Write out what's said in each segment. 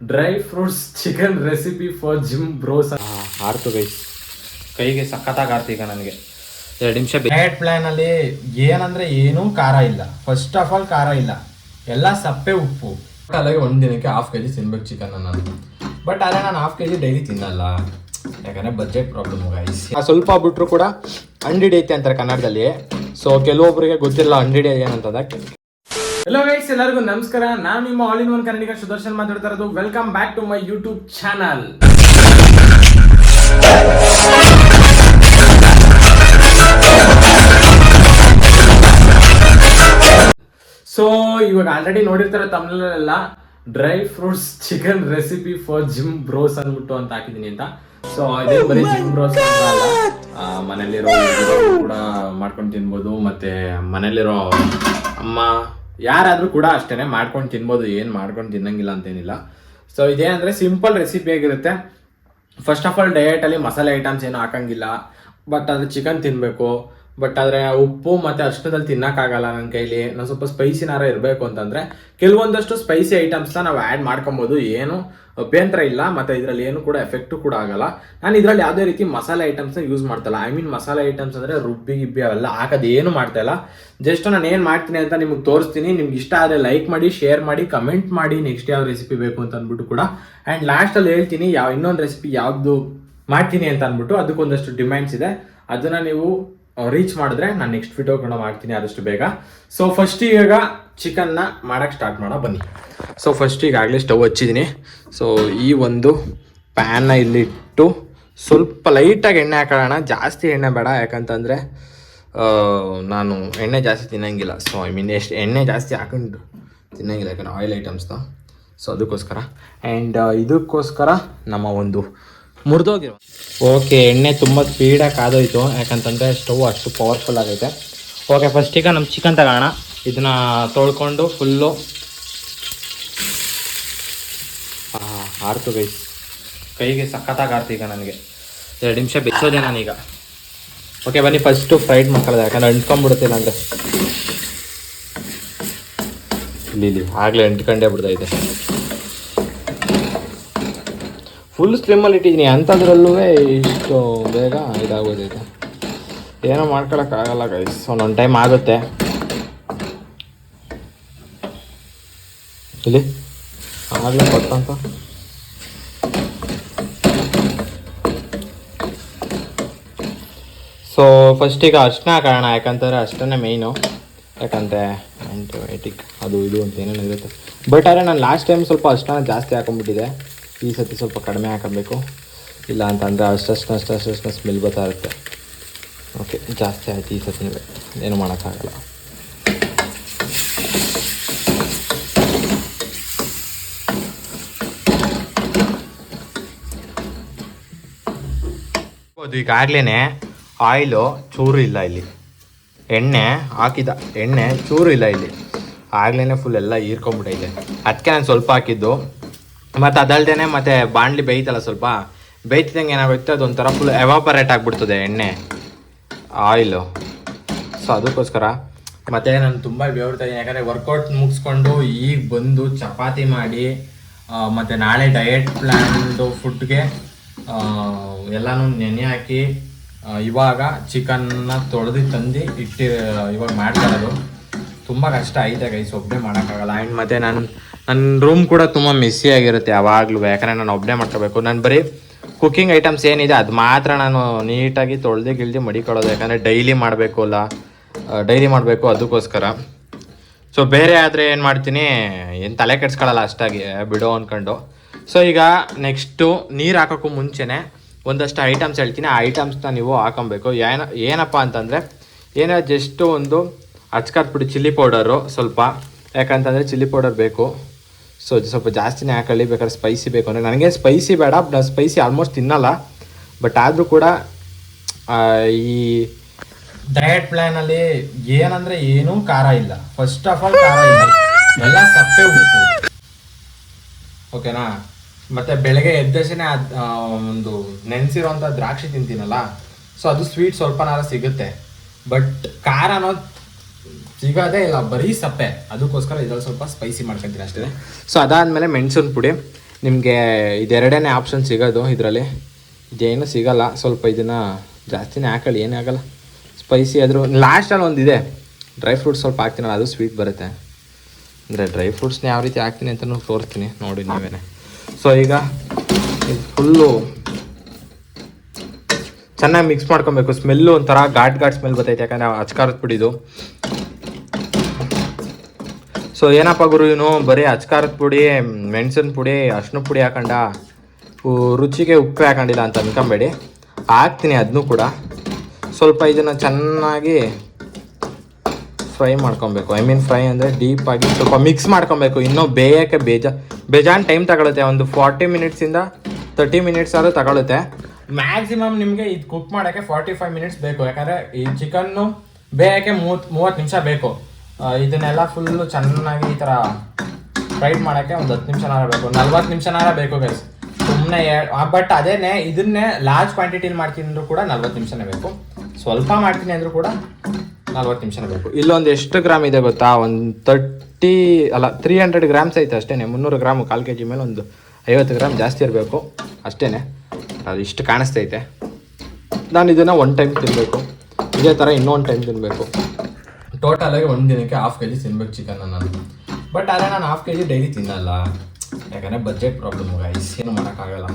Dry fruits chicken recipe for gym bros ಆರ್ತು guys ಕೈಗೆ ಸಖತ್ತಾಗಿ ಆರ್ತು ಈಗ ನನಗೆ. ಎರಡು ನಿಮಿಷ ಡಯಟ್ ಪ್ಲಾನ್ ಅಲ್ಲಿ ಏನಂದ್ರೆ ಏನೂ ಖಾರ ಇಲ್ಲ. ಫಸ್ಟ್ ಆಫ್ ಆಲ್ ಖಾರ ಇಲ್ಲ. ಎಲ್ಲ ಸಪ್ಪೆ ಉಪ್ಪು. ಅಲ್ಲಾಗೆ ಒಂದು ದಿನಕ್ಕೆ ಹಾಫ್ ಕೆ ಜಿ ತಿನ್ಬೇಕು ಚಿಕನ್ ನಾನು. ಬಟ್ ಆದರೆ ನಾನು ಹಾಫ್ ಕೆ ಜಿ ಡೈಲಿ ತಿನ್ನಲ್ಲ. ಯಾಕಂದರೆ ಬಜೆಟ್ ಪ್ರಾಬ್ಲಮ್ ಗೈಸ್ ಸ್ವಲ್ಪ ಬಿಟ್ಟರು ಕೂಡ ಅಂಡಿಡೈತೆ ಐತೆ ಅಂತಾರೆ ಕನ್ನಡದಲ್ಲಿ. ಸೊ ಕೆಲವೊಬ್ಬರಿಗೆ ಗೊತ್ತಿಲ್ಲ ಅಂಡಿಡಿ ಏನಂತಂದ್ರೆ. ಹಲೋ ಗೈಸ್ ಎಲ್ಲರಿಗೂ ನಮಸ್ಕಾರ. ನಾನು ನಿಮ್ಮ all in one Kannadiga Sudarshan ಮಾತಾಡ್ತಾ ಇರೋದು. Welcome back to my YouTube channel so ಇವಾಗ ಆಲ್ರೆಡಿ ನೋಡಿರ್ತಾರೆ ತಮಿಳಲ್ಲೆಲ್ಲ dry fruits chicken recipe for gym bros ಅಂದ್ಬಿಟ್ಟು ಅಂತ ಹಾಕಿದೀನಿ ಅಂತ. ಸೊ ಇದೇ ಬರೀ ಜಿಮ್ ಬ್ರೋಸ್ ಅಂತ ಅಲ್ಲ. ಆ, ಮನೇಲಿರೋ ಕೂಡ ಮಾಡ್ಕೊಂಡು ತಿನ್ಬೋದು. ಮತ್ತೆ ಮನೇಲಿರೋ ಅಮ್ಮ ಯಾರಾದ್ರೂ ಕೂಡ ಅಷ್ಟೇ ಮಾಡ್ಕೊಂಡು ತಿನ್ಬೋದು, ಏನು ಮಾಡ್ಕೊಂಡು ತಿನ್ನಂಗಿಲ್ಲ ಅಂತೇನಿಲ್ಲ. ಸೊ ಇದೇನಂದರೆ ಸಿಂಪಲ್ ರೆಸಿಪಿ ಆಗಿರುತ್ತೆ ಫಸ್ಟ್ ಆಫ್ ಆಲ್ ಡಯೆಟಲ್ಲಿ ಮಸಾಲೆ ಐಟಮ್ಸ್ ಏನು ಹಾಕಂಗಿಲ್ಲ. ಬಟ್ ಅದು ಚಿಕನ್ ತಿನ್ಬೇಕು. ಬಟ್ ಆದ್ರೆ ಉಪ್ಪು ಮತ್ತೆ ಅಷ್ಟದಲ್ಲಿ ತಿನ್ನೋಕ್ಕಾಗಲ್ಲ ನನ್ನ ಕೈಲಿ. ನಾನು ಸ್ವಲ್ಪ ಸ್ಪೈಸಿನಾರ ಇರಬೇಕು ಅಂತಂದ್ರೆ ಕೆಲವೊಂದಷ್ಟು ಸ್ಪೈಸಿ ಐಟಮ್ಸ್ನ ನಾವು ಆ್ಯಡ್ ಮಾಡ್ಕೊಬೋದು. ಏನು ಅಭ್ಯಂತರ ಇಲ್ಲ, ಮತ್ತೆ ಇದರಲ್ಲಿ ಏನು ಕೂಡ ಎಫೆಕ್ಟು ಕೂಡ ಆಗಲ್ಲ. ನಾನು ಇದರಲ್ಲಿ ಯಾವುದೇ ರೀತಿ ಮಸಾಲೆ ಐಟಮ್ಸ್ನ ಯೂಸ್ ಮಾಡ್ತಲ್ಲ. ಐ ಮೀನ್ ಮಸಾಲೆ ಐಟಮ್ಸ್ ಅಂದ್ರೆ ರುಬ್ಬಿ ಗಿಬ್ಬಿ ಅವೆಲ್ಲ ಹಾಕೋದು ಏನು ಮಾಡ್ತಾ ಇಲ್ಲ. ಜಸ್ಟ್ ನಾನು ಏನು ಮಾಡ್ತೀನಿ ಅಂತ ನಿಮ್ಗೆ ತೋರಿಸ್ತೀನಿ. ನಿಮ್ಗೆ ಇಷ್ಟ ಆದರೆ ಲೈಕ್ ಮಾಡಿ ಶೇರ್ ಮಾಡಿ ಕಮೆಂಟ್ ಮಾಡಿ ನೆಕ್ಸ್ಟ್ ಯಾವ ರೆಸಿಪಿ ಬೇಕು ಅಂತ ಅಂದ್ಬಿಟ್ಟು ಕೂಡ. ಆ್ಯಂಡ್ ಲಾಸ್ಟಲ್ಲಿ ಹೇಳ್ತೀನಿ, ಯಾವ ಇನ್ನೊಂದು ರೆಸಿಪಿ ಯಾವುದು ಮಾಡ್ತೀನಿ ಅಂತ ಅಂದ್ಬಿಟ್ಟು ಅದಕ್ಕೊಂದಷ್ಟು ಡಿಮ್ಯಾಂಡ್ಸ್ ಇದೆ. ಅದನ್ನ ನೀವು ರೀಚ್ ಮಾಡಿದ್ರೆ ನಾನು ನೆಕ್ಸ್ಟ್ ವಿಡಿಯೋ ಕೂಡ ಮಾಡ್ತೀನಿ ಆದಷ್ಟು ಬೇಗ. ಸೊ ಫಸ್ಟ್ ಈಗ ಚಿಕನ್ನ ಮಾಡೋಕ್ಕೆ ಸ್ಟಾರ್ಟ್ ಮಾಡೋ ಬನ್ನಿ. ಸೊ ಫಸ್ಟ್ ಈಗಾಗಲೇ ಸ್ಟವ್ ಹಚ್ಚಿದ್ದೀನಿ ಸೊ ಈ ಒಂದು ಪ್ಯಾನ್ನ ಇಲ್ಲಿಟ್ಟು ಸ್ವಲ್ಪ ಲೈಟಾಗಿ ಎಣ್ಣೆ ಹಾಕೋಣ ಜಾಸ್ತಿ ಎಣ್ಣೆ ಬೇಡ, ಯಾಕಂತಂದರೆ ನಾನು ಎಣ್ಣೆ ಜಾಸ್ತಿ ತಿನ್ನಂಗಿಲ್ಲ. ಸೊ ಐ ಮೀನ್ ಎಷ್ಟು ಎಣ್ಣೆ ಜಾಸ್ತಿ ಹಾಕೊಂಡು ತಿನ್ನಂಗಿಲ್ಲ, ಯಾಕಂದರೆ ಆಯಿಲ್ ಐಟಮ್ಸ್ನ ಸೊ ಅದಕ್ಕೋಸ್ಕರ. ಆ್ಯಂಡ್ ಇದಕ್ಕೋಸ್ಕರ ನಮ್ಮ ಒಂದು ಮುರಿದೋಗಿರೋ. ಓಕೆ ಎಣ್ಣೆ ತುಂಬ ಸ್ಪೀಡಾಗಿ ಕಾದೋಯ್ತು. ಯಾಕಂತಂದರೆ ಸ್ಟವ್ ಅಷ್ಟು ಪವರ್ಫುಲ್ ಆಗೈತೆ. ಓಕೆ ಫಸ್ಟ್ ಈಗ ನಮ್ಮ ಚಿಕನ್ ತಗೋಣ ಇದನ್ನ ತೊಳ್ಕೊಂಡು ಫುಲ್ಲು ಆರ್ತು ಗೈಸ್ ಕೈಗೆ ಸಖತ್ತಾಗಿ ಆರ್ತು ಈಗ ನನಗೆ. ಎರಡು ನಿಮಿಷ ಬೆಚ್ಚೋದೆ ನಾನೀಗ. ಓಕೆ ಬನ್ನಿ ಫಸ್ಟು ಫ್ರೈಡ್ ಮಾಡ್ಕೊಳ್ಳೋದು ಯಾಕಂದ್ರೆ ಅಂಟ್ಕೊಂಡ್ಬಿಡುತ್ತೆ ನನಗೆ ಇಲ್ಲಿ ಇಲ್ಲಿ ಆಗಲೇ ಅಂಟ್ಕೊಂಡೇ ಬಿಡ್ತೈತೆ ಫುಲ್ ಸ್ಲಿಮ್ಮಲ್ಲಿ ಇಟ್ಟಿದ್ದೀನಿ. ಅಂಥದ್ರಲ್ಲೂ ಇಷ್ಟು ಬೇಗ ಇದಾಗೋದೈತೆ ಏನೋ ಮಾಡ್ಕೊಳಕ್ಕಾಗಲ್ಲ ಗೈಸ್ ಒಂದೊಂದು ಟೈಮ್ ಆಗುತ್ತೆ. ಇಲ್ಲಿ. ಆಗಲೇ ಕೊಟ್ಟಂತ. ಸೊ ಫಸ್ಟ್ ಈಗ ಅಷ್ಟನ್ನ ಕಾರಣ, ಯಾಕಂತಂದರೆ ಅಷ್ಟನ್ನೇ ಮೇಯ್ನು ಯಾಕಂದರೆ ಆ್ಯಂಟಿಬಯೋಟಿಕ್ ಅದು ಇದು ಅಂತ ಏನೇನು ಇರುತ್ತೆ. ಬಟ್ ಆದರೆ ನಾನು ಲಾಸ್ಟ್ ಟೈಮ್ ಸ್ವಲ್ಪ ಅಷ್ಟನ್ನ ಜಾಸ್ತಿ ಹಾಕೊಂಡ್ಬಿಟ್ಟಿದೆ ಈ ಸತಿ ಸ್ವಲ್ಪ ಕಡಿಮೆ ಹಾಕಬೇಕು. ಇಲ್ಲ ಅಂತಂದರೆ ಅಷ್ಟಷ್ಟು ಅಷ್ಟು ಸ್ಮೆಲ್ ಬರ್ತಾ ಇರುತ್ತೆ. ಓಕೆ ಜಾಸ್ತಿ ಆಯಿತು ಈ ಸತಿ ಏನು ಮಾಡೋಕ್ಕಾಗಲ್ಲ. ಅದು ಈಗಾಗಲೇ ಆಯಿಲು ಚೂರು ಇಲ್ಲ ಇಲ್ಲಿ. ಎಣ್ಣೆ ಹಾಕಿದ ಎಣ್ಣೆ ಚೂರು ಇಲ್ಲ ಇಲ್ಲಿ. ಆಗ್ಲೇ ಫುಲ್ ಎಲ್ಲ ಹೀರ್ಕೊಂಬಿಟ್ಟೈತೆ ಅದಕ್ಕೆ ನಾನು ಸ್ವಲ್ಪ ಹಾಕಿದ್ದು. ಮತ್ತು ಅದಲ್ದೇ ಮತ್ತೆ ಬಾಣಲಿ ಬೇಯ್ತಲ್ಲ ಸ್ವಲ್ಪ. ಬೇಯ್ತಿದಂಗೆ ಏನಾಗುತ್ತೆ ಅದೊಂಥರ ಫುಲ್ ಎವಾಪರೇಟ್ ಆಗಿಬಿಡ್ತದೆ ಎಣ್ಣೆ. ಆಯಿಲು. ಸೊ ಅದಕ್ಕೋಸ್ಕರ ಮತ್ತೆ ನಾನು ತುಂಬ ಬೇವ್ತಾ ಇದ್ದೀನಿ. ಯಾಕಂದ್ರೆ ವರ್ಕೌಟ್ ಮುಗಿಸ್ಕೊಂಡು ಈಗ ಬಂದು ಚಪಾತಿ ಮಾಡಿ ಮತ್ತು ನಾಳೆ ಡಯಟ್ ಪ್ಲ್ಯಾನ್ದು ಫುಡ್ಗೆ ಎಲ್ಲಾನು ನೆನೆ ಹಾಕಿ ಇವಾಗ ಚಿಕನ್ನ ತೊಳೆದು ತಂದು ಇಟ್ಟು ಇವಾಗ ಮಾಡ್ತಾರದು ತುಂಬ ಕಷ್ಟ ಐತೆ ಗೈಸ್ ಒಬ್ಬನೇ ಮಾಡೋಕ್ಕಾಗಲ್ಲ. ಆ್ಯಂಡ್ ಮತ್ತೆ ನಾನು ನನ್ನ ರೂಮ್ ಕೂಡ ತುಂಬ ಮಿಸ್ಸಿ ಆಗಿರುತ್ತೆ ಯಾವಾಗಲೂ. ಯಾಕಂದರೆ ನಾನು ಒಬ್ಬನೇ ಮಾಡ್ಕೋಬೇಕು. ನಾನು ಬರೀ ಕುಕ್ಕಿಂಗ್ ಐಟಮ್ಸ್ ಏನಿದೆ ಅದು ಮಾತ್ರ ನಾನು ನೀಟಾಗಿ ತೊಳೆದೇ ಗಿಳ್ದು ಮಡಿಕೊಳ್ಳೋದು. ಯಾಕಂದರೆ ಡೈಲಿ ಮಾಡಬೇಕು ಅಲ್ಲ. ಡೈಲಿ ಮಾಡಬೇಕು ಅದಕ್ಕೋಸ್ಕರ. ಸೊ ಬೇರೆ ಆದರೆ ಏನು ಮಾಡ್ತೀನಿ, ಏನು ತಲೆ ಕೆಡ್ಸ್ಕೊಳ್ಳಲ್ಲ ಅಷ್ಟಾಗಿ ಬಿಡೋ ಅಂದ್ಕೊಂಡು ಸೊ ಈಗ ನೆಕ್ಸ್ಟು ನೀರು ಹಾಕೋಕ್ಕೂ ಮುಂಚೆನೆ ಒಂದಷ್ಟು ಐಟಮ್ಸ್ ಹೇಳ್ತೀನಿ. ಆ ಐಟಮ್ಸ್ನ ನೀವು ಹಾಕೊಬೇಕು. ಏನ, ಏನಪ್ಪ ಅಂತಂದರೆ, ಏನೋ ಜಸ್ಟು ಒಂದು ಹಚ್ಕಾದ್ಬಿಟ್ಟು ಚಿಲ್ಲಿ ಪೌಡರು ಸ್ವಲ್ಪ. ಯಾಕಂತಂದರೆ ಚಿಲ್ಲಿ ಪೌಡರ್ ಬೇಕು. ಸೊ ಸ್ವಲ್ಪ ಜಾಸ್ತಿನೇ ಹಾಕೊಳ್ಳಿ, ಬೇಕಾದ್ರೆ ಸ್ಪೈಸಿ ಬೇಕು ಅಂದರೆ ನನಗೆ ಸ್ಪೈಸಿ ಬೇಡ, ನಾನು ಸ್ಪೈಸಿ ಆಲ್ಮೋಸ್ಟ್ ತಿನ್ನಲ್ಲ. ಬಟ್ ಆದರೂ ಕೂಡ ಈ ಡಯಟ್ ಪ್ಲ್ಯಾನಲ್ಲಿ ಏನಂದರೆ ಏನಂದ್ರೆ ಏನೂ ಖಾರ ಇಲ್ಲ. ಫಸ್ಟ್ ಆಫ್ ಆಲ್ ಖಾರ ಇಲ್ಲ. ಎಲ್ಲ ಸಪ್ಪೆ ಉಪ್ಪು ಓಕೆನಾ ಮತ್ತೆ ಬೆಳಗ್ಗೆ ಎದ್ದಷ್ಟೇ ಒಂದು ನೆನೆಸಿರೋಂಥ ದ್ರಾಕ್ಷಿ ತಿಂತೀನಲ್ಲ ಸೊ ಅದು ಸ್ವೀಟ್ ಸ್ವಲ್ಪನಾರ ಸಿಗುತ್ತೆ. ಬಟ್ ಖಾರ ಅನ್ನೋದು ಸಿಗೋದೇ ಇಲ್ಲ, ಬರೀ ಸಪ್ಪೆ. ಅದಕ್ಕೋಸ್ಕರ ಇದ್ರಲ್ಲಿ ಸ್ವಲ್ಪ ಸ್ಪೈಸಿ ಮಾಡ್ಕೊಂತೀನಿ ಅಷ್ಟೇ. ಸೊ ಅದಾದಮೇಲೆ ಮೆಣಸಿನ ಪುಡಿ. ನಿಮಗೆ ಇದೆರಡನೇ ಆಪ್ಷನ್ ಸಿಗೋದು ಇದರಲ್ಲಿ. ಇದೇನು ಸಿಗಲ್ಲ. ಸ್ವಲ್ಪ ಇದನ್ನು ಜಾಸ್ತಿನೇ ಹಾಕೊಳ್ಳಿ ಏನೇ ಆಗಲ್ಲ. ಸ್ಪೈಸಿ ಆದರೂ ಲಾಸ್ಟಲ್ಲಿ ಒಂದಿದೆ. ಡ್ರೈ ಫ್ರೂಟ್ಸ್ ಸ್ವಲ್ಪ ಹಾಕ್ತೀನಲ್ಲ, ಅದು ಸ್ವೀಟ್ ಬರುತ್ತೆ. ಅಂದರೆ ಡ್ರೈ ಫ್ರೂಟ್ಸ್ನ ಯಾವ ರೀತಿ ಹಾಕ್ತೀನಿ ಅಂತಲೂ ತೋರಿಸ್ತೀನಿ. ನೋಡಿ ನೀವೇನೆ. ಸೊ ಈಗ ಇದು ಫುಲ್ಲು ಚೆನ್ನಾಗಿ ಮಿಕ್ಸ್ ಮಾಡ್ಕೊಬೇಕು. ಸ್ಮೆಲ್ಲು ಒಂಥರ ಘಾಟ್ ಘಾಟ್ ಸ್ಮೆಲ್ ಬರ್ತೈತೆ. ಯಾಕಂದರೆ ಅಚ್ಕಾರದ ಪುಡಿದು. ಸೊ ಏನಪ್ಪ ಗುರು, ಇವನು ಬರೀ ಅಚ್ಕಾರದ ಪುಡಿ, ಮೆಣಸಿನ ಪುಡಿ, ಅರ್ಶಿನ ಪುಡಿ ಹಾಕೊಂಡ ರುಚಿಗೆ ಉಪ್ಪು ಹಾಕೊಂಡಿಲ್ಲ ಅಂತ ಅನ್ಕೊಂಬೇಡಿ. ಹಾಕ್ತೀನಿ ಅದನ್ನೂ ಕೂಡ. ಸ್ವಲ್ಪ ಇದನ್ನು ಚೆನ್ನಾಗಿ ಫ್ರೈ ಮಾಡ್ಕೊಬೇಕು. ಐ ಮೀನ್ ಫ್ರೈ ಅಂದರೆ ಡೀಪಾಗಿ ಸ್ವಲ್ಪ ಮಿಕ್ಸ್ ಮಾಡ್ಕೊಬೇಕು. ಇನ್ನೂ ಬೇಯಕ್ಕೆ ಬೇಜ, ಬೇಜಾನ್ ಟೈಮ್ ತಗೊಳುತ್ತೆ. ಒಂದು ಫಾರ್ಟಿ ಮಿನಿಟ್ಸಿಂದ ತರ್ಟಿ ಮಿನಿಟ್ಸ್ ಆದರೂ ತಗೊಳುತ್ತೆ. ಮ್ಯಾಕ್ಸಿಮಮ್ ನಿಮಗೆ ಇದು ಕುಕ್ ಮಾಡೋಕ್ಕೆ ಫಾರ್ಟಿ ಫೈವ್ ಮಿನಿಟ್ಸ್ ಬೇಕು. ಯಾಕಂದರೆ ಈ ಚಿಕನ್ನು ಬೇಯಕ್ಕೆ ಮೂವತ್ತು ಮೂವತ್ತು ನಿಮಿಷ ಬೇಕು. ಇದನ್ನೆಲ್ಲ ಫುಲ್ಲು ಚೆನ್ನಾಗಿ ಈ ಥರ ಫ್ರೈಡ್ ಮಾಡೋಕ್ಕೆ ಒಂದು ಹತ್ತು ನಿಮಿಷನಾರ ಬೇಕು. ನಲ್ವತ್ತು ನಿಮಿಷನಾರ ಬೇಕು ಗೈಸ್ ಸುಮ್ಮನೆ ಬಟ್ ಅದೇನೆ, ಇದನ್ನೇ ಲಾರ್ಜ್ ಕ್ವಾಂಟಿಟಿಲಿ ಮಾಡ್ತೀನಿ ಕೂಡ ನಲ್ವತ್ತು ನಿಮಿಷನೇ ಬೇಕು. ಸ್ವಲ್ಪ ಮಾಡ್ತೀನಿ ಅಂದರೂ ಕೂಡ ನಲ್ವತ್ತು ನಿಮಿಷನೇ ಬೇಕು. ಇಲ್ಲೊಂದು ಎಷ್ಟು ಗ್ರಾಮ್ ಇದೆ ಗೊತ್ತಾ? ಒಂದು ತರ್ಟಿ ಅಲ್ಲ ತ್ರೀ ಹಂಡ್ರೆಡ್ ಗ್ರಾಮ್ಸ್ ಐತೆ ಅಷ್ಟೇ ಮುನ್ನೂರು ಗ್ರಾಮ್ ಕಾಲು ಕೆ ಜಿ ಮೇಲೆ ಒಂದು ಐವತ್ತು ಗ್ರಾಮ್ ಜಾಸ್ತಿ ಇರಬೇಕು. ಅಷ್ಟೇ ಅದು ಇಷ್ಟು ಕಾಣಿಸ್ತೈತೆ. ನಾನು ಇದನ್ನು ಒನ್ ಟೈಮ್ ತಿನ್ನಬೇಕು ಇದೇ ಥರ ಇನ್ನೊಂದು ಟೈಮ್ ತಿನ್ನಬೇಕು ಟೋಟಲಾಗಿ ಒಂದು ದಿನಕ್ಕೆ ಹಾಫ್ ಕೆ ಜಿ ತಿನ್ಬೇಕು ಚಿಕನ್ ನಾನು ಬಟ್ ಆದರೆ ನಾನು ಹಾಫ್ ಕೆ ಜಿ ಡೈಲಿ ತಿನ್ನಲ್ಲ. ಯಾಕಂದರೆ ಬಜೆಟ್ ಪ್ರಾಬ್ಲಮ್ ಗೈಸ್ ಏನು ಮಾಡೋಕ್ಕಾಗಲ್ಲ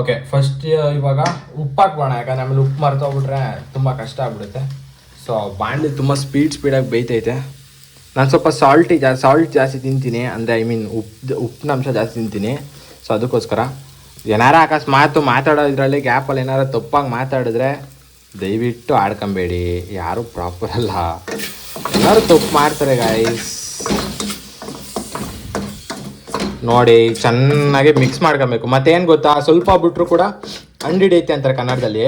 ಓಕೆ ಫಸ್ಟ್ ಇವಾಗ ಉಪ್ಪು ಹಾಕ್ಬೋಣ ಯಾಕಂದ್ರೆ ಆಮೇಲೆ ಉಪ್ಪು ಮರ್ತೋಗ್ಬಿಟ್ರೆ ತುಂಬ ಕಷ್ಟ ಆಗ್ಬಿಡುತ್ತೆ. ಸೊ ಬಾಣಲಿ ತುಂಬ ಸ್ಪೀಡ್ ಸ್ಪೀಡಾಗಿ ಬೇಯ್ತೈತೆ. ನಾನು ಸ್ವಲ್ಪ ಸಾಲ್ಟಿ ಜಾ ಸಾಲ್ಟ್ ಜಾಸ್ತಿ ತಿಂತೀನಿ. ಅಂದರೆ ಐ ಮೀನ್ ಉಪ್ಪು ಉಪ್ಪಿನ ಅಂಶ ಜಾಸ್ತಿ ತಿಂತೀನಿ. ಸೊ ಅದಕ್ಕೋಸ್ಕರ. ಏನಾರ ಅಕಸ್ಮಾತು ಮಾತಾಡೋ ಇದರಲ್ಲಿ ಗ್ಯಾಪಲ್ಲಿ ಏನಾರ ತಪ್ಪಾಗಿ ಮಾತಾಡಿದ್ರೆ ದಯವಿಟ್ಟು ಆಡ್ಕೊಂಬೇಡಿ. ಯಾರೂ ಪ್ರಾಪರ್ ಅಲ್ಲ. ಎಲ್ಲರೂ ತಪ್ಪು ಮಾಡ್ತಾರೆ ಗಾಯ್ಸ್ ನೋಡಿ, ಚೆನ್ನಾಗಿ ಮಿಕ್ಸ್ ಮಾಡ್ಕೊಬೇಕು. ಮತ್ತೇನು ಗೊತ್ತಾ? ಸ್ವಲ್ಪ ಬಿಟ್ಟರು ಕೂಡ ಅಂಡಿಡೈತೆ ಅಂತಾರೆ ಕನ್ನಡದಲ್ಲಿ.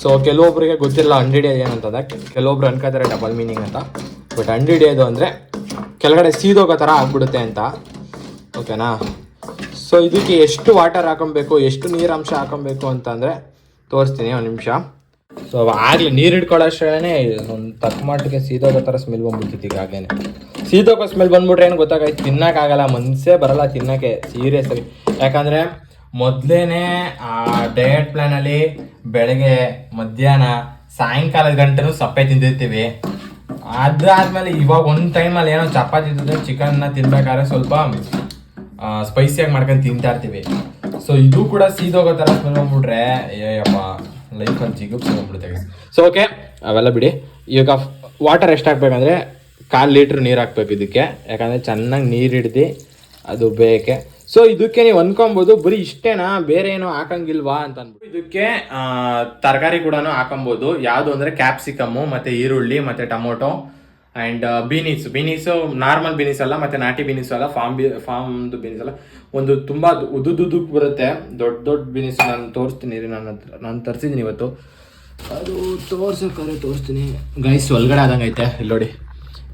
ಸೊ ಕೆಲವೊಬ್ಬರಿಗೆ ಗೊತ್ತಿಲ್ಲ ಅಂಡಿಡಿಯೋದು ಏನಂತದ ಕೆಲವೊಬ್ರು ಅನ್ಕೋತಾರೆ ಡಬಲ್ ಮೀನಿಂಗ್ ಅಂತ. ಬಟ್ ಅಂಡಿಡಿಯೋದು ಅಂದರೆ ಕೆಳಗಡೆ ಸೀದೋಗೋ ಥರ ಆಗ್ಬಿಡುತ್ತೆ ಅಂತ. ಓಕೆನಾ ಸೊ ಇದಕ್ಕೆ ಎಷ್ಟು ವಾಟರ್ ಹಾಕೊಬೇಕು, ಎಷ್ಟು ನೀರಾಂಶ ಹಾಕೊಬೇಕು ಅಂತಂದರೆ ತೋರಿಸ್ತೀನಿ ಒಂದು ನಿಮಿಷ. ಸೊ ಆಗಲಿ ನೀರು ಹಿಡ್ಕೊಳ್ಳೋಷ್ಟೇ ಒಂದು ತಕ್ಕ ಮಟ್ಟಿಗೆ ಸೀದೋಗೋ ಥರ ಸ್ಮೆಲ್ ಬಂದ್ಬಿಡ್ತಿತ್ತು ಈಗಾಗಲೇ ಸೀದೋಗೋ ಸ್ಮೆಲ್ ಬಂದ್ಬಿಟ್ರೆ ಏನು ಗೊತ್ತಾಗೈತೆ ತಿನ್ನಕ್ಕಾಗಲ್ಲ ಮನಸ್ಸೇ ಬರಲ್ಲ ತಿನ್ನಕ್ಕೆ ಸೀರಿಯಸ್ ಆಗಿ. ಯಾಕಂದರೆ ಮೊದಲೇ ಆ ಡಯಟ್ ಪ್ಲ್ಯಾನಲ್ಲಿ ಬೆಳಗ್ಗೆ ಮಧ್ಯಾಹ್ನ ಸಾಯಂಕಾಲದ ಗಂಟೆನೂ ಸಪ್ಪೆ ತಿಂದಿರ್ತೀವಿ. ಅದಾದ್ಮೇಲೆ ಇವಾಗ ಒಂದು ಟೈಮಲ್ಲಿ ಏನೋ ಚಪಾತಿ ತಿಂದ್ರೆ ಚಿಕನ್ನ ತಿನ್ಬೇಕಾದ್ರೆ ಸ್ವಲ್ಪ ಸ್ಪೈಸಿಯಾಗಿ ಮಾಡ್ಕೊಂಡು ತಿಂತಾ ಇರ್ತೀವಿ. ಸೊ ಇದು ಕೂಡ ಸೀದೋಗೋ ಥರ ಸ್ಮೆಲ್ ಬಂದ್ಬಿಟ್ರೆ ಅಯ್ಯಪ್ಪ ಲೈಫಲ್ಲಿ ಜಿಗುಪ್ಸಿ ಬಂದ್ಬಿಡುತ್ತೆ ಸೊ ಓಕೆ ಅವೆಲ್ಲ ಬಿಡಿ. ಇವಾಗ ವಾಟರ್ ಎಷ್ಟು ಹಾಕ್ಬೇಕಂದ್ರೆ ಕಾಲು ಲೀಟ್ರ್ ನೀರು ಹಾಕ್ಬೇಕು ಇದಕ್ಕೆ. ಯಾಕಂದರೆ ಚೆನ್ನಾಗಿ ನೀರು ಹಿಡ್ದು ಅದು ಬೇಕೆ. ಸೊ ಇದಕ್ಕೆ ನೀವು ಅನ್ಕೊಬೋದು, ಬರೀ ಇಷ್ಟೇನಾ? ಬೇರೆ ಏನು ಹಾಕಂಗಿಲ್ವಾ ಅಂತ ಅಂದ್ಬಿಟ್ಟು ಇದಕ್ಕೆ ತರಕಾರಿ ಕೂಡ ಹಾಕೊಬೋದು. ಯಾವುದು ಅಂದರೆ ಕ್ಯಾಪ್ಸಿಕಮ್ಮು ಮತ್ತು ಈರುಳ್ಳಿ, ಮತ್ತು tomato. And beans beans normal beans ಅಲ್ಲ, ಮತ್ತು ನಾಟಿ ಬೀನೀಸ್ ಅಲ್ಲ ಫಾರ್ಮ್ ಬಿ ಫಾರ್ಮ್ದು ಬೀನೀಸ್ ಅಲ್ಲ. ಒಂದು ತುಂಬ ಉದ್ದುದ್ದಕ್ಕೆ ಬರುತ್ತೆ. ದೊಡ್ಡ ದೊಡ್ಡ ಬೀನೀಸ್ ನಾನು ತೋರಿಸ್ತೀನಿ ರೀ, ನನ್ನ ಹತ್ರ, ನಾನು ತರಿಸಿದ್ದೀನಿ ಇವತ್ತು. ಅದು ತೋರ್ಸೋಕ್ಕಾದ್ರೆ ತೋರಿಸ್ತೀನಿ. ಗೈಸ್ ಒಳಗಡೆ ಆದಂಗೆ ಐತೆ. ಇಲ್ಲಿ ನೋಡಿ.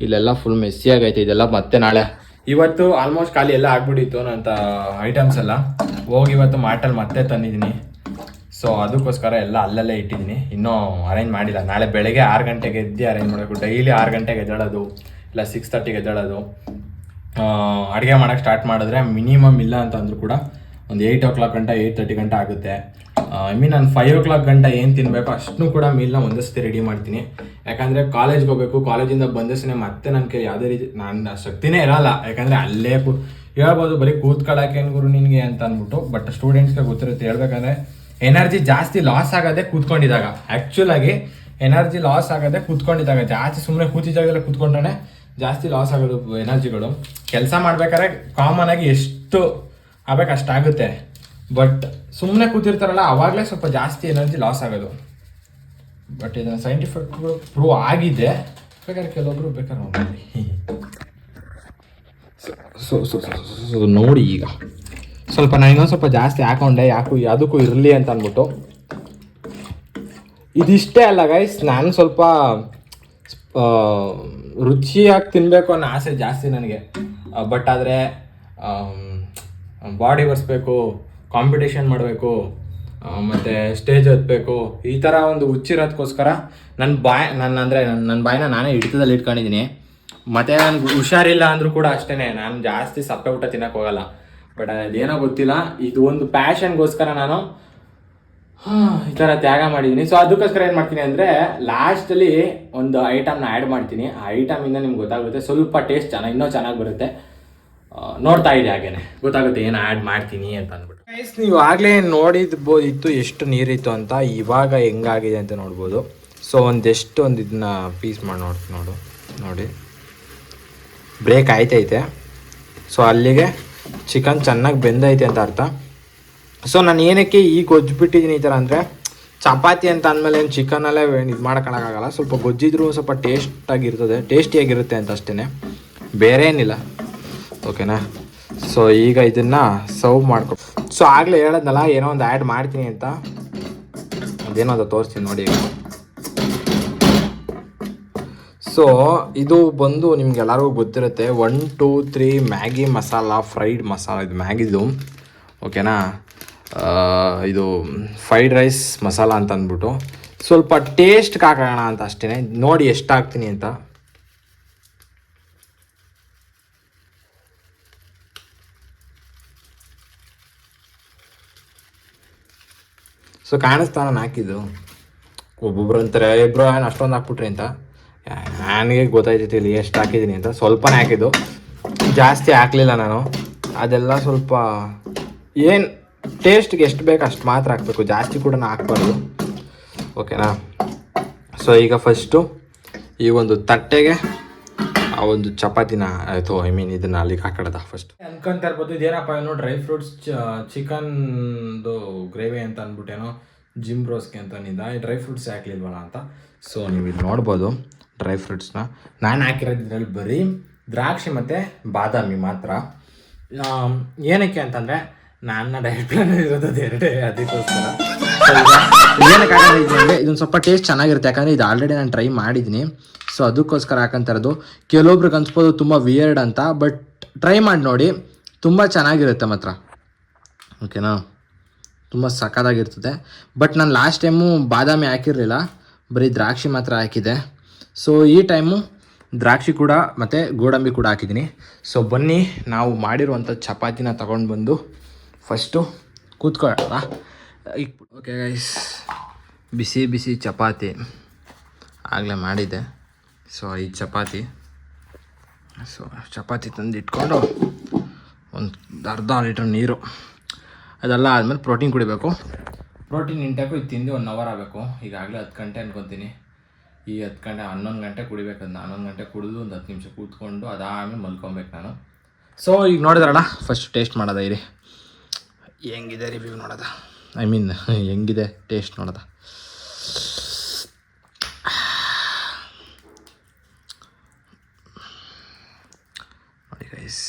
ಇಲ್ಲೆಲ್ಲ ಫುಲ್ ಮೆಸ್ಸಿ ಆಗೈತೆ ಇದೆಲ್ಲ ಮತ್ತೆ ನಾಳೆ. ಇವತ್ತು ಆಲ್ಮೋಸ್ಟ್ ಖಾಲಿ ಎಲ್ಲ ಆಗ್ಬಿಟ್ಟಿತ್ತು ನಂತ ಐಟಮ್ಸ್ ಎಲ್ಲ. ಹೋಗಿ ಇವತ್ತು ಮಾರ್ಟಲ್ಲಿ ಮತ್ತೆ ತಂದಿದ್ದೀನಿ. ಸೊ ಅದಕ್ಕೋಸ್ಕರ ಎಲ್ಲ ಅಲ್ಲಲ್ಲೇ ಇಟ್ಟಿದ್ದೀನಿ. ಇನ್ನೂ ಅರೇಂಜ್ ಮಾಡಿಲ್ಲ. ನಾಳೆ ಬೆಳಗ್ಗೆ ಆರು ಗಂಟೆಗೆ ಎದ್ದು ಅರೇಂಜ್ ಮಾಡಬೇಕು. ಡೈಲಿ ಆರು ಗಂಟೆಗೆ ಎದ್ದೇಳೋದು, ಇಲ್ಲ ಸಿಕ್ಸ್ ತರ್ಟಿಗೆ ಎದ್ದೇಳೋದು. ಅಡುಗೆ ಮಾಡೋಕ್ಕೆ ಸ್ಟಾರ್ಟ್ ಮಾಡಿದ್ರೆ ಮಿನಿಮಮ್ ಇಲ್ಲ ಅಂತ ಕೂಡ ಒಂದು ಏಯ್ಟ್ ಓ ಕ್ಲಾಕ್ ಗಂಟೆ ಏಯ್ಟ್ ತರ್ಟಿ ಗಂಟೆ ಆಗುತ್ತೆ. ಐ ಮೀನ್ ನಾನು ಫೈವ್ ಓ ಕ್ಲಾಕ್ ಗಂಟೆ ಏನು ತಿನ್ನಬೇಕು ಅಷ್ಟನ್ನು ಕೂಡ ಮೀಲ್ನ ಒಂದೇ ಸತಿ ರೆಡಿ ಮಾಡ್ತೀನಿ. ಯಾಕಂದರೆ ಕಾಲೇಜ್ಗೆ ಹೋಗಬೇಕು ಕಾಲೇಜಿಂದ ಬಂದಷ್ಟೇ ಮತ್ತೆ ನನ್ನ ಕೈ ಯಾವುದೇ ರೀತಿ ನನ್ನ ಶಕ್ತಿನೇ ಇರಲ್ಲ. ಯಾಕಂದರೆ ಅಲ್ಲೇ ಕೂ ಹೇಳ್ಬೋದು, ಬರೀ ಕೂತ್ಕೊಳ್ಳೋಕೆ ಏನು ಗುರು ನಿನಗೆ ಅಂತ ಅಂದ್ಬಿಟ್ಟು ಬಟ್ ಸ್ಟೂಡೆಂಟ್ಸ್ಗೆ ಗೊತ್ತಿರುತ್ತೆ. ಹೇಳ್ಬೇಕಂದ್ರೆ ಎನರ್ಜಿ ಜಾಸ್ತಿ ಲಾಸ್ ಆಗೋದೇ ಕೂತ್ಕೊಂಡಿದ್ದಾಗ. ಆ್ಯಕ್ಚುಲ್ ಆಗಿ ಎನರ್ಜಿ ಲಾಸ್ ಆಗೋದೇ ಕೂತ್ಕೊಂಡಿದ್ದಾಗ. ಜಾಸ್ತಿ ಸುಮ್ಮನೆ ಕೂತಿದ್ದಾಗೆಲ್ಲ ಕೂತ್ಕೊಂಡ್ರೆ ಜಾಸ್ತಿ ಲಾಸ್ ಆಗೋದು ಎನರ್ಜಿಗಳು. ಕೆಲಸ ಮಾಡ್ಬೇಕಾದ್ರೆ ಕಾಮನ್ ಆಗಿ ಎಷ್ಟು ಆಗ್ಬೇಕು ಅಷ್ಟಾಗುತ್ತೆ. ಬಟ್ ಸುಮ್ಮನೆ ಕೂತಿರ್ತಾರಲ್ಲ, ಅವಾಗಲೇ ಸ್ವಲ್ಪ ಜಾಸ್ತಿ ಎನರ್ಜಿ ಲಾಸ್ ಆಗೋದು. ಬಟ್ ಇದನ್ನು ಸೈಂಟಿಫಿಕ್ ಪ್ರೂವ್ ಆಗಿದೆ. ಬೇಕಾದ್ರೆ ಕೆಲವೊಬ್ರು ಬೇಕಾದ್ರೆ ನೋಡಿ ಈಗ. ಸ್ವಲ್ಪ ನಾನು ಇನ್ನೊಂದು ಸ್ವಲ್ಪ ಜಾಸ್ತಿ ಹಾಕೊಂಡೆ, ಯಾಕೂ ಅದಕ್ಕೂ ಇರಲಿ ಅಂತ ಅಂದ್ಬಿಟ್ಟು. ಇದಿಷ್ಟೇ ಅಲ್ಲ ಗೈಸ್ ನಾನು ಸ್ವಲ್ಪ ರುಚಿಯಾಗಿ ತಿನ್ನಬೇಕು ಅನ್ನೋ ಆಸೆ ಜಾಸ್ತಿ ನನಗೆ. ಬಟ್ ಆದರೆ ಬಾಡಿ ಒರೆಸ್ಬೇಕು ಕಾಂಪಿಟೇಷನ್ ಮಾಡಬೇಕು ಮತ್ತು ಸ್ಟೇಜ್ ಹತ್ತಬೇಕು ಈ ಥರ ಒಂದು ಹುಚ್ಚಿರೋದಕ್ಕೋಸ್ಕರ ನನ್ನ ಬಾಯ್ ನನ್ನ ಅಂದರೆ ನನ್ನ ಬಾಯಿನ ನಾನೇ ಹಿಡಿತದಲ್ಲಿ ಇಟ್ಕೊಂಡಿದ್ದೀನಿ ಮತ್ತು ನನಗೆ ಹುಷಾರಿಲ್ಲ ಅಂದರೂ ಕೂಡ ಅಷ್ಟೇ ನಾನು ಜಾಸ್ತಿ ಸಪ್ಪೆ ಊಟ ತಿನ್ನಕ್ ಹೋಗಲ್ಲ. ಬಟ್ ಅದೇನೋ ಗೊತ್ತಿಲ್ಲ, ಇದು ಒಂದು ಪ್ಯಾಷನ್ಗೋಸ್ಕರ ನಾನು ಈ ಥರ ತ್ಯಾಗ ಮಾಡಿದ್ದೀನಿ ಸೊ ಅದಕ್ಕೋಸ್ಕರ ಏನು ಮಾಡ್ತೀನಿ ಅಂದರೆ ಲಾಸ್ಟಲ್ಲಿ ಒಂದು ಐಟಮ್ನ ಆ್ಯಡ್ ಮಾಡ್ತೀನಿ. ಆ ಐಟಮಿಂದ ನಿಮ್ಗೆ ಗೊತ್ತಾಗುತ್ತೆ, ಸ್ವಲ್ಪ ಟೇಸ್ಟ್ ಚೆನ್ನಾಗಿ, ಇನ್ನೂ ಚೆನ್ನಾಗಿ ಬರುತ್ತೆ. ನೋಡ್ತಾ ಇದೆ ಹಾಗೇನೆ. ಗೊತ್ತಾಗುತ್ತೆ ಏನು ಆ್ಯಡ್ ಮಾಡ್ತೀನಿ ಅಂತ ಅಂದ್ಬಿಟ್ಟು. ನೀವು ಆಗಲೇ ನೋಡಿದ್ಬೋದಿತ್ತು ಎಷ್ಟು ನೀರಿತ್ತು ಅಂತ, ಇವಾಗ ಹೆಂಗಾಗಿದೆ ಅಂತ ನೋಡ್ಬೋದು. ಸೊ ಒಂದೆಷ್ಟು ಒಂದು ಇದನ್ನ ಪೀಸ್ ಮಾಡಿ ನೋಡ್ತೀನಿ ನೋಡು, ನೋಡಿ. ಬ್ರೇಕ್ ಆಯ್ತೈತೆ. ಸೊ ಅಲ್ಲಿಗೆ ಚಿಕನ್ ಚೆನ್ನಾಗಿ ಬೆಂದೈತೆ ಅಂತ ಅರ್ಥ. ಸೊ ನಾನು ಏನಕ್ಕೆ ಈಗ ಗೊಜ್ಜುಬಿಟ್ಟಿದ್ದೀನಿ ಈ ಥರ ಅಂದರೆ, ಚಪಾತಿ ಅಂತ ಅಂದಮೇಲೆ ಏನು ಚಿಕನಲ್ಲೇ ಇದು ಮಾಡ್ಕೊಳಕ್ಕಾಗಲ್ಲ ಸ್ವಲ್ಪ ಗೊಜ್ಜಿದ್ರೂ ಸ್ವಲ್ಪ ಟೇಸ್ಟಾಗಿರ್ತದೆ, ಟೇಸ್ಟಿಯಾಗಿರುತ್ತೆ ಅಂತ ಅಷ್ಟೇ ಬೇರೆ ಏನಿಲ್ಲ. ಓಕೆನಾ ಸೊ ಈಗ ಇದನ್ನು ಸರ್ವ್ ಮಾಡ್ಕೊ ಸೊ ಆಗಲೇ ಹೇಳದ್ನಲ್ಲ, ಏನೋ ಒಂದು ಆ್ಯಡ್ ಮಾಡ್ತೀನಿ ಅಂತ. ಅದೇನೋ ಅದು ತೋರಿಸ್ತೀನಿ ನೋಡಿ ಈಗ. ಸೊ ಇದು ಬಂದು ನಿಮ್ಗೆ ಎಲ್ಲರಿಗೂ ಗೊತ್ತಿರುತ್ತೆ. One two three Maggi masala fried masala ಇದು ಮ್ಯಾಗಿದು ಓಕೆನಾ ಇದು ಫ್ರೈಡ್ ರೈಸ್ ಮಸಾಲ ಅಂತ ಅಂದ್ಬಿಟ್ಟು ಸ್ವಲ್ಪ ಟೇಸ್ಟ್ ಹಾಕೋಣ ಅಂತ ಅಷ್ಟೇ ನೋಡಿ ಎಷ್ಟು ಹಾಕ್ತೀನಿ ಅಂತ. ಸೊ ಕಾಣಿಸ್ತಾ ನಾನು ಹಾಕಿದ್ದು. ಒಬ್ಬೊಬ್ರು ಅಂತಾರೆ ಇಬ್ಬರು ಏನು ಅಷ್ಟೊಂದು ಹಾಕ್ಬಿಟ್ರಿ ಅಂತ. ನನಗೆ ಗೊತ್ತಾಯ್ತಿತ್ತು ಇಲ್ಲಿ ಎಷ್ಟು ಹಾಕಿದ್ದೀನಿ ಅಂತ. ಸ್ವಲ್ಪನೇ ಹಾಕಿದ್ದು. ಜಾಸ್ತಿ ಹಾಕಲಿಲ್ಲ ನಾನು. ಅದೆಲ್ಲ ಸ್ವಲ್ಪ ಏನು ಟೇಸ್ಟ್ಗೆ ಎಷ್ಟು ಬೇಕು ಅಷ್ಟು ಮಾತ್ರ ಹಾಕಬೇಕು. ಜಾಸ್ತಿ ಕೂಡ ಹಾಕ್ಬಾರ್ದು. ಓಕೆನಾ ಸೊ ಈಗ ಫಸ್ಟು ಈ ಒಂದು ತಟ್ಟೆಗೆ ಆ ಒಂದು ಚಪಾತಿನ, ಆಯಿತು ಐ ಮೀನ್ ಇದನ್ನ ಅಲ್ಲಿಗೆ ಹಾಕೋದ ಫಸ್ಟ್ ಅನ್ಕೊಂತ ಇರ್ಬೋದು. ಇದೇನಪ್ಪ, ಏನು ಡ್ರೈ ಫ್ರೂಟ್ಸ್ ಚಿಕನ್ದು ಗ್ರೇವಿ ಅಂತ ಅಂದ್ಬಿಟ್ಟೇನೋ ಜಿಮ್ ರೋಸ್ಗೆ ಅಂತ ಅಂದಿದ್ದ. ಡ್ರೈ ಫ್ರೂಟ್ಸ್ ಹಾಕ್ಲಿಲ್ವಲ್ಲ ಅಂತ. ಸೊ ನೀವು ಇಲ್ಲಿ ನೋಡ್ಬೋದು. ಡ್ರೈ ಫ್ರೂಟ್ಸ್ನ ನಾನು ಹಾಕಿರೋದು ಇದರಲ್ಲಿ ಬರೀ ದ್ರಾಕ್ಷಿ ಮತ್ತು ಬಾದಾಮಿ ಮಾತ್ರ. ಏನಕ್ಕೆ ಅಂತಂದರೆ ನನ್ನ ಡಯಟ್ ಪ್ಲಾನ್ ಇರೋದು ಎರಡೇ, ಅದಕ್ಕೋಸ್ಕರ. ಏನಕ್ಕೆ ಇದೊಂದು ಸ್ವಲ್ಪ ಟೇಸ್ಟ್ ಚೆನ್ನಾಗಿರುತ್ತೆ. ಯಾಕಂದರೆ ಇದು ಆಲ್ರೆಡಿ ನಾನು ಟ್ರೈ ಮಾಡಿದ್ದೀನಿ. ಸೊ ಅದಕ್ಕೋಸ್ಕರ ಹಾಕಂತ ಇರೋದು. ಕೆಲವೊಬ್ರಿಗೆ ಅನ್ಸ್ಬೋದು ತುಂಬ ವಿಯರ್ಡ್ ಅಂತ ಬಟ್ ಟ್ರೈ ಮಾಡಿ ನೋಡಿ. ತುಂಬ ಚೆನ್ನಾಗಿರುತ್ತೆ ಮಾತ್ರ. ಓಕೆನಾ ತುಂಬ ಸಕ್ಕತ್ತಾಗಿರ್ತದೆ ಬಟ್ ನಾನು ಲಾಸ್ಟ್ ಟೈಮು ಬಾದಾಮಿ ಹಾಕಿರಲಿಲ್ಲ. ಬರೀ ದ್ರಾಕ್ಷಿ ಮಾತ್ರ ಹಾಕಿದೆ ಸೊ ಈ ಟೈಮು ದ್ರಾಕ್ಷಿ ಕೂಡ ಮತ್ತು ಗೋಡಂಬಿ ಕೂಡ ಹಾಕಿದ್ದೀನಿ. ಸೊ ಬನ್ನಿ, ನಾವು ಮಾಡಿರುವಂಥ ಚಪಾತಿನ ತಗೊಂಡು ಬಂದು ಫಸ್ಟು ಕೂತ್ಕೊಳ್ಳೋಣ. ಓಕೆ ಗೈಸ್ ಬಿಸಿ ಬಿಸಿ ಚಪಾತಿ ಆಗಲೇ ಮಾಡಿದ್ದೆ. ಸೊ ಈ ಚಪಾತಿ. ಸೊ ಚಪಾತಿ ತಂದು ಇಟ್ಕೊಂಡು ಒಂದು ಅರ್ಧ ಲೀಟ್ರ್ ನೀರು. ಅದೆಲ್ಲ ಆದಮೇಲೆ ಪ್ರೋಟೀನ್ ಕುಡಿಬೇಕು. ಪ್ರೋಟೀನ್ ಇಂಟಾಕು ಇದು ತಿಂದು ಒನ್ ಅವರ್ ಆಗಬೇಕು. ಈಗಾಗಲೇ ಹತ್ತು ಗಂಟೆ ಅನ್ಕೊತೀನಿ. ಈ ಹತ್ತು ಗಂಟೆ ಹನ್ನೊಂದು ಗಂಟೆ ಕುಡಿಬೇಕು ಅದನ್ನ ಹನ್ನೊಂದು ಗಂಟೆ ಕುಡಿದು ಒಂದು ಹತ್ತು ನಿಮಿಷ ಕೂತ್ಕೊಂಡು ಅದಾದಮೇಲೆ ಮಲ್ಕೊಬೇಕು ನಾನು. ಸೊ ಈಗ ನೋಡಿದ್ರಣ್ಣ ಫಸ್ಟ್ ಟೇಸ್ಟ್ ಮಾಡೋದ ಇರಿ. ಹೆಂಗಿದೆ ರಿವ್ಯೂ ನೋಡೋದ? ಐ ಮೀನ್ ಹೆಂಗಿದೆ ಟೇಸ್ಟ್ ನೋಡೋದ? ನೋಡಿ ಗೈಸ್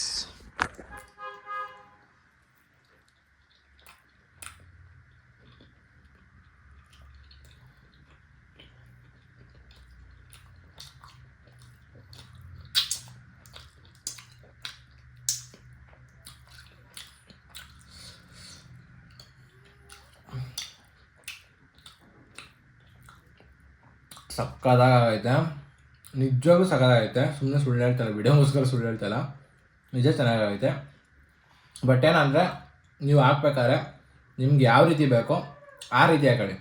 ಸಕ್ಕದಾಗೈತೆ. ನಿಜವಾಗ್ಲೂ ಸಕ್ಕದಾಗೈತೆ. ಸುಮ್ಮನೆ ಸುಳ್ಳು ಹೇಳ್ತಾರೆ ವಿಡಿಯೋಗೋಸ್ಕರ ಸುಳ್ಳು ಹೇಳ್ತಾಯಿಲ್ಲ. ನಿಜ ಚೆನ್ನಾಗೈತೆ. ಬಟ್ ಏನಂದರೆ, ನೀವು ಹಾಕ್ಬೇಕಾದ್ರೆ ನಿಮ್ಗೆ ಯಾವ ರೀತಿ ಬೇಕೋ ಆ ರೀತಿ ಹಾಕೊಳ್ಳಿ.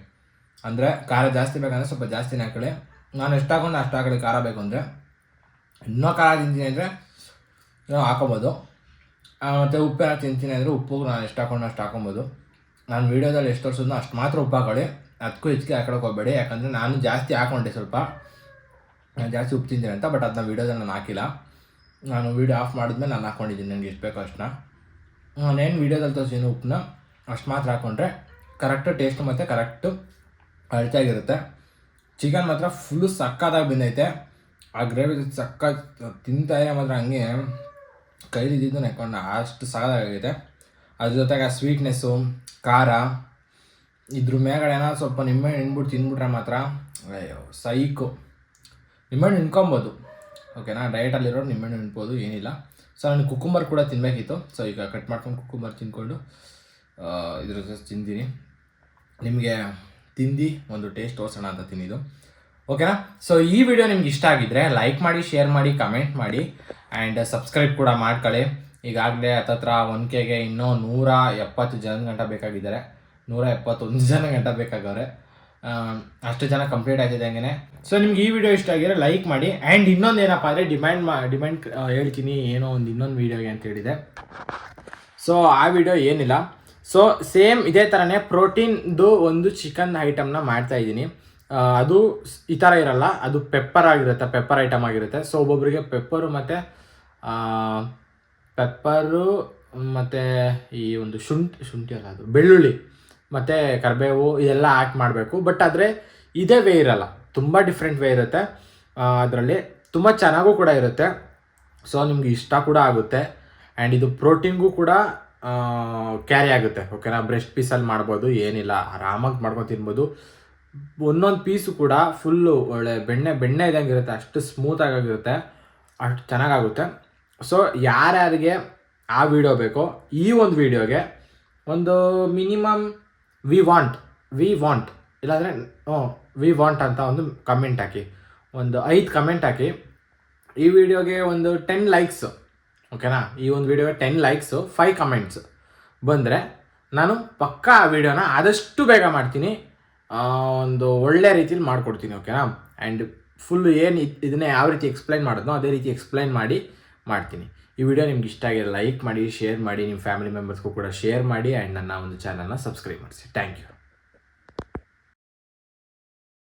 ಅಂದರೆ ಖಾರ ಜಾಸ್ತಿ ಬೇಕಂದ್ರೆ ಸ್ವಲ್ಪ ಜಾಸ್ತಿನೇ ಹಾಕೊಳ್ಳಿ. ನಾನು ಎಷ್ಟು ಹಾಕೊಂಡು ಅಷ್ಟು ಹಾಕೊಳ್ಳಿ, ಖಾರ ಬೇಕು ಅಂದರೆ. ಇನ್ನೂ ಖಾರ ತಿಂತೀನಿ ಅಂದರೆ ನಾವು ಹಾಕೊಬೋದು. ಮತ್ತು ಉಪ್ಪೇನ ತಿಂತೀನಿ ಅಂದರೆ ಉಪ್ಪು, ನಾನು ಎಷ್ಟು ಹಾಕೊಂಡು ಅಷ್ಟು ಹಾಕೊಬೋದು. ನಾನು ವೀಡಿಯೋದಲ್ಲಿ ಎಷ್ಟು ತೋರಿಸಿದ್ನೋ ಅಷ್ಟು ಮಾತ್ರ ಉಪ್ಪು ಹಾಕೊಳ್ಳಿ. ಅದಕ್ಕೂ ಹೆಚ್ಚಿಗೆ ಹಾಕೊಳಕ್ಕೆ ಹೋಗಬೇಡಿ. ಯಾಕಂದರೆ ನಾನು ಜಾಸ್ತಿ ಹಾಕೊಂಡೆ ಸ್ವಲ್ಪ. ನಾನು ಜಾಸ್ತಿ ಉಪ್ಪು ತಿಂತೀನಿ ಅಂತ ಬಟ್ ಅದನ್ನ ವೀಡಿಯೋದಲ್ಲಿ ನಾನು ಹಾಕಿಲ್ಲ. ನಾನು ವೀಡಿಯೋ ಆಫ್ ಮಾಡಿದ್ಮೇಲೆ ನಾನು ಹಾಕ್ಕೊಂಡಿದ್ದೀನಿ ನನಗೆ ಎಷ್ಟು ಬೇಕು ಅಷ್ಟನ್ನ. ನಾನೇನು ವೀಡಿಯೋದಲ್ಲಿ ತೋರಿಸಿದ್ದೀನಿ ಉಪ್ಪನ್ನ ಅಷ್ಟು ಮಾತ್ರ ಹಾಕ್ಕೊಂಡ್ರೆ ಕರೆಕ್ಟು ಟೇಸ್ಟ್ ಮತ್ತು ಕರೆಕ್ಟು ಅಳತೆಯಾಗಿರುತ್ತೆ ಚಿಕನ್ ಮಾತ್ರ ಫುಲ್ಲು ಸಕ್ಕತ್ತಾಗಿ ಬಂದೈತೆ. ಆ ಗ್ರೇವಿ ಸಕ್ಕ ತಿಂತಾ ಇದೆ ಮಾತ್ರ ಹಂಗೆ ಕೈಲಿದ್ದು ನೆಕ್ಕೊಂಡು ಅಷ್ಟು ಸಕ್ಕತ್ತಾಗೈತೆ ಅದ್ರ ಜೊತೆಗೆ ಆ ಸ್ವೀಟ್ನೆಸ್ಸು ಖಾರ ಇದ್ರ ಮೇಗಡೆ ಸ್ವಲ್ಪ ನಿಂಬೆಹಣ್ಣು ಹಿಂಡ್ಬಿಟ್ಟು ತಿಂದ್ಬಿಟ್ರೆ ಮಾತ್ರ ಅಯ್ಯೋ ಸೈಕು ನಿಂಬೆಹಣ್ಣು ಹಿಂಡ್ಕೊಬೋದು ಓಕೆನಾ ಡಯಟಲ್ಲಿರೋರು ನಿಂಬೆಹಣ್ಣು ಹಿಂಡ್ಬೋದು ಏನಿಲ್ಲ. ಸೊ ನನಗೆ ಕುಕುಂಬರ್ ಕೂಡ ತಿನ್ನಬೇಕಿತ್ತು ಸೊ ಈಗ ಕಟ್ ಮಾಡ್ಕೊಂಡು ಕುಕುಂಬರ್ ತಿಂದ್ಕೊಂಡು ಆ, ಇದ್ರ ಜೊತೆ ತಿಂತೀನಿ. ನಿಮಗೆ ತಿಂದು ಒಂದು ಟೇಸ್ಟ್ ತೋರಿಸೋಣ ಅಂತ ತಿನ್ನಿದ್ದು ಓಕೆನಾ ಸೊ ಈ ವಿಡಿಯೋ ನಿಮ್ಗೆ ಇಷ್ಟ ಆಗಿದ್ರೆ ಲೈಕ್ ಮಾಡಿ ಶೇರ್ ಮಾಡಿ ಕಮೆಂಟ್ ಮಾಡಿ ಆ್ಯಂಡ್ ಸಬ್ಸ್ಕ್ರೈಬ್ ಕೂಡ ಮಾಡ್ಕೊಳ್ಳಿ. ಈಗಾಗಲೇ ಹತ್ತತ್ರ ಒನ್ ಕೆಗೆ ಇನ್ನೂ ನೂರ ಎಪ್ಪತ್ತು ಜನ ಗಂಟ ಬೇಕಾಗಿದ್ದಾರೆ. ನೂರ ಎಪ್ಪತ್ತೊಂದು ಜನ ಗಂಟ ಬೇಕಾಗವ್ರೆ. ಅಷ್ಟು ಜನ ಕಂಪ್ಲೀಟ್ ಆಗಿದೆ ಹಂಗೆ ಸೊ ನಿಮ್ಗೆ ಈ ವಿಡಿಯೋ ಇಷ್ಟ ಆಗಿದ್ರೆ ಲೈಕ್ ಮಾಡಿ. ಆ್ಯಂಡ್ ಇನ್ನೊಂದು ಏನಪ್ಪ ಅಂದರೆ ಡಿಮ್ಯಾಂಡ್ ಮಾ ಡಿಮ್ಯಾಂಡ್ ಹೇಳ್ತೀನಿ ಏನೋ ಒಂದು ಇನ್ನೊಂದು ವೀಡಿಯೋಗೆ ಅಂತ ಹೇಳಿದೆ. ಸೊ ಆ ವಿಡಿಯೋ ಏನಿಲ್ಲ. ಸೊ ಸೇಮ್ ಇದೇ ಥರನೇ ಪ್ರೋಟೀನ್ದು ಒಂದು ಚಿಕನ್ ಐಟಮ್ನ ಮಾಡ್ತಾ ಇದ್ದೀನಿ. ಅದು ಈ ಥರ ಇರಲ್ಲ. ಅದು ಪೆಪ್ಪರ್ ಆಗಿರುತ್ತೆ ಪೆಪ್ಪರ್ ಐಟಮ್ ಆಗಿರುತ್ತೆ. ಸೊ ಒಬ್ಬೊಬ್ಬರಿಗೆ ಪೆಪ್ಪರು ಮತ್ತು ಪೆಪ್ಪರು ಮತ್ತು ಈ ಒಂದು ಶುಂಠಿ ಶುಂಠಿ ಅಲ್ಲ ಅದು, ಬೆಳ್ಳುಳ್ಳಿ. ಮತ್ತು ಕರಿಬೇವು ಇದೆಲ್ಲ ಆ್ಯಕ್ಟ್ ಮಾಡಬೇಕು. ಬಟ್ ಆದರೆ ಇದೇ ವೇ ಇರಲ್ಲ. ತುಂಬ ಡಿಫ್ರೆಂಟ್ ವೇ ಇರುತ್ತೆ. ಅದರಲ್ಲಿ ತುಂಬ ಚೆನ್ನಾಗೂ ಕೂಡ ಇರುತ್ತೆ. ಸೊ, ನಿಮ್ಗೆ ಇಷ್ಟ ಕೂಡ ಆಗುತ್ತೆ. ಆ್ಯಂಡ್ ಇದು ಪ್ರೋಟೀನ್ಗೂ ಕೂಡ ಕ್ಯಾರಿ ಆಗುತ್ತೆ. ಓಕೆನಾ? ಬ್ರೆಸ್ಟ್ ಪೀಸಲ್ಲಿ ಮಾಡ್ಬೋದು, ಏನಿಲ್ಲ. ಆರಾಮಾಗಿ ಮಾಡ್ಕೊಂಡು ತಿನ್ಬೋದು. ಒಂದೊಂದು ಪೀಸು ಕೂಡ ಫುಲ್ಲು ಒಳ್ಳೆ ಬೆಣ್ಣೆ ಬೆಣ್ಣೆ ಇದ್ದಂಗೆ ಇರುತ್ತೆ. ಅಷ್ಟು ಸ್ಮೂತ್ ಆಗಿರುತ್ತೆ ಅಷ್ಟು ಚೆನ್ನಾಗಾಗುತ್ತೆ. ಸೊ, ಯಾರ್ಯಾರಿಗೆ ಆ ವಿಡಿಯೋ ಬೇಕೋ ಈ ಒಂದು ವಿಡಿಯೋಗೆ ಒಂದು minimum we want we want ಇಲ್ಲಾಂದರೆ ವಿ ವಾಂಟ್ ಅಂತ ಒಂದು ಕಮೆಂಟ್ ಹಾಕಿ. ಒಂದು ಐದು ಕಮೆಂಟ್ ಹಾಕಿ. ಈ ವಿಡಿಯೋಗೆ ಒಂದು ಟೆನ್ ಲೈಕ್ಸು ಓಕೆನಾ ಈ ಒಂದು ವಿಡಿಯೋಗೆ ಟೆನ್ ಲೈಕ್ಸು ಫೈವ್ ಕಮೆಂಟ್ಸ್ ಬಂದರೆ ನಾನು ಪಕ್ಕಾ ಆ ವಿಡಿಯೋನ ಆದಷ್ಟು ಬೇಗ ಮಾಡ್ತೀನಿ. ಒಂದು ಒಳ್ಳೆ ರೀತಿಲಿ ಮಾಡಿಕೊಡ್ತೀನಿ ಓಕೆನಾ ಆ್ಯಂಡ್ ಫುಲ್ ಏನು ಇದನ್ನೇ ಯಾವ ರೀತಿ ಎಕ್ಸ್ಪ್ಲೈನ್ ಮಾಡೋದು ಅದೇ ರೀತಿ ಎಕ್ಸ್ಪ್ಲೈನ್ ಮಾಡಿ ಮಾಡ್ತೀನಿ. ಈ ವಿಡಿಯೋ ನಿಮ್ಗೆ ಇಷ್ಟ ಆಗಿದೆ ಲೈಕ್ ಮಾಡಿ ಶೇರ್ ಮಾಡಿ, ನಿಮ್ಮ ಫ್ಯಾಮಿಲಿ ಮೆಂಬರ್ಸ್ಗೂ ಕೂಡ ಶೇರ್ ಮಾಡಿ ಆ್ಯಂಡ್ ನನ್ನ ಒಂದು ಚಾನಲ್ನ ಸಬ್ಸ್ಕ್ರೈಬ್ ಮಾಡಿಸಿ. Thank you